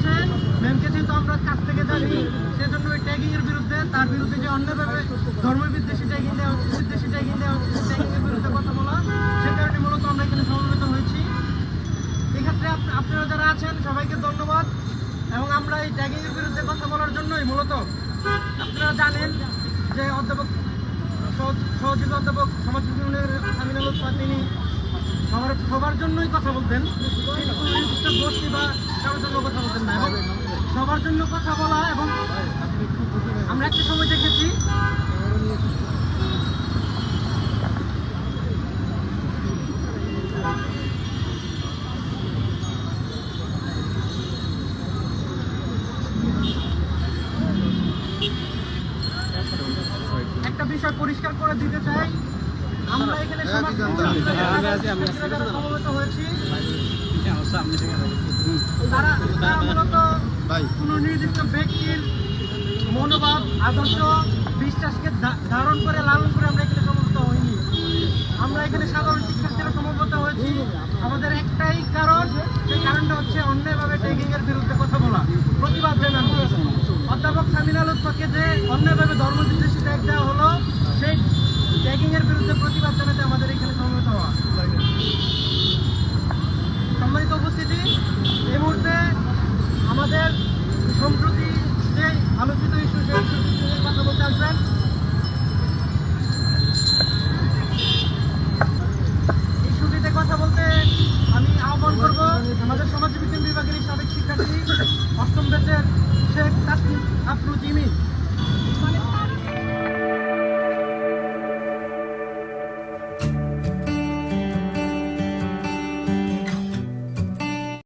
করছেন ম্যামকে যেহেতু আমরা কাছ থেকে জানি, সেজন্য ওই ট্যাগিং এর বিরুদ্ধে, তার বিরুদ্ধে যে অন্যভাবে ধর্মবিদ্বেষী ট্যাগিং দেওয়া হচ্ছে, বিদ্বেষী ট্যাগিং দেওয়া হচ্ছে ট্যাগিং এর বিরুদ্ধে কথা বলা, সে কারণে মূলত আমরা এখানে সমবেত হয়েছি। এক্ষেত্রে আপনারা যারা আছেন, সবাইকে ধন্যবাদ এবং আমরা এই ট্যাগিং এর বিরুদ্ধে কথা বলার জন্যই মূলত আপনারা জানেন যে অধ্যাপক সহযোগী অধ্যাপক সমাজ বিজ্ঞানের আমিনুল তিনি সবার জন্যই কথা বলতেন। বা কারোর জন্য কথা বলতেন না। এবং সবার জন্য কথা বলা এবং আমরা একটা সময় দেখেছি। একটা বিষয় পরিষ্কার করে দিতে চাই। আমরা এখানে সমাজ সমবেত হয়েছি। তারা মূলত কোনো নির্দিষ্ট ব্যক্তির মনোভাব আদর্শ বিশ্বাসকে ধারণ করে লালন করে আমরা এখানে সমবেত হইনি। আমরা এখানে সাধারণ শিক্ষার্থীরা সমবেত হয়েছি। আমাদের একটাই কারণ সেই কারণটা হচ্ছে অন্যায়ভাবে ট্যাগিং এর বিরুদ্ধে কথা বলা। প্রতিবাদ জানানো। অধ্যাপক সামিনা লুৎফাকে যে অন্যায়ভাবে ধর্মবিদ্বেষী ট্যাগ দেওয়া হলো সেই ট্যাগিং এর বিরুদ্ধে প্রতিবাদ জানাতে আমাদের এখানে সমবেত হওয়া। সম্মানিত উপস্থিতি এই মুহূর্তে আমাদের সম্প্রতি যে আলোচিত